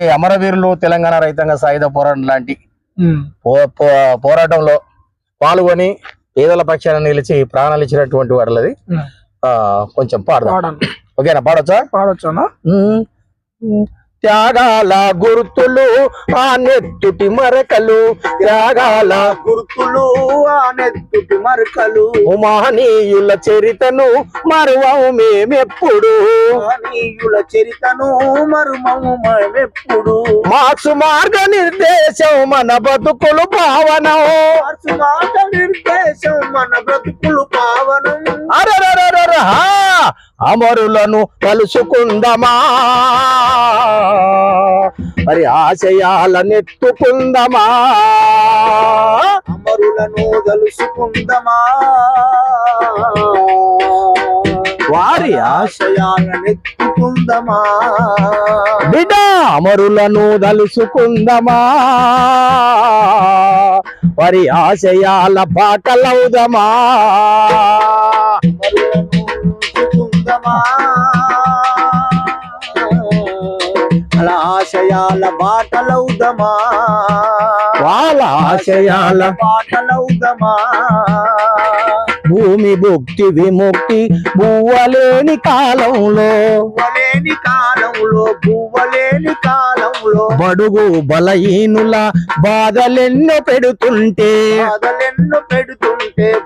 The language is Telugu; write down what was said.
అమరవీరులు తెలంగాణ రైతాంగ సాయుధ పోరాటం లాంటి పోరాటంలో పాల్గొని పేదల పక్షాన నిలిచి ప్రాణాలు ఇచ్చినటువంటి ఆ, కొంచెం పాడదాం. ఓకేనా? పాడొచ్చా? పాడొచ్చానా? ఉమ్. త్యాగాల గుర్తులు ఆ నెత్తుటి మరకలు. త్యాగాల గుర్తులు ఆ నెత్తుటి మరకలు. మహనీయుల చరితను మరువము మేమెప్పుడు. మహనీయుల చరితను మరుమము మేమెప్పుడు మార్క్స్ మార్గ నిర్దేశం మన బతుకులు భావనం మార్గ నిర్దేశం మన బ్రతుకులు పావనం! అమరులను కలుసుకుందమా? మరి ఆశయాలనెత్తుకుందమా? అమరులను తలుసుకుందమా వారి ఆశ ఆశయాలనెత్తుకుందమా? బిడ్డ అమరులను దలుసుకుందమా వారి ఆశయాల బాటలవుదమా అలా ఆశయాల బాటలవుదమా వాళ్ళ ఆశయాల బాటలవుదమా భూమి భుక్తి విముక్తి బువ్వలేని కాలంలో. బువ్వలేని కాలంలో బువ్వలేని కాలంలో. బడుగు బలహీనుల బాధలెన్నో పెడుతుంటే. బాధలెన్నో పెడుతుంటే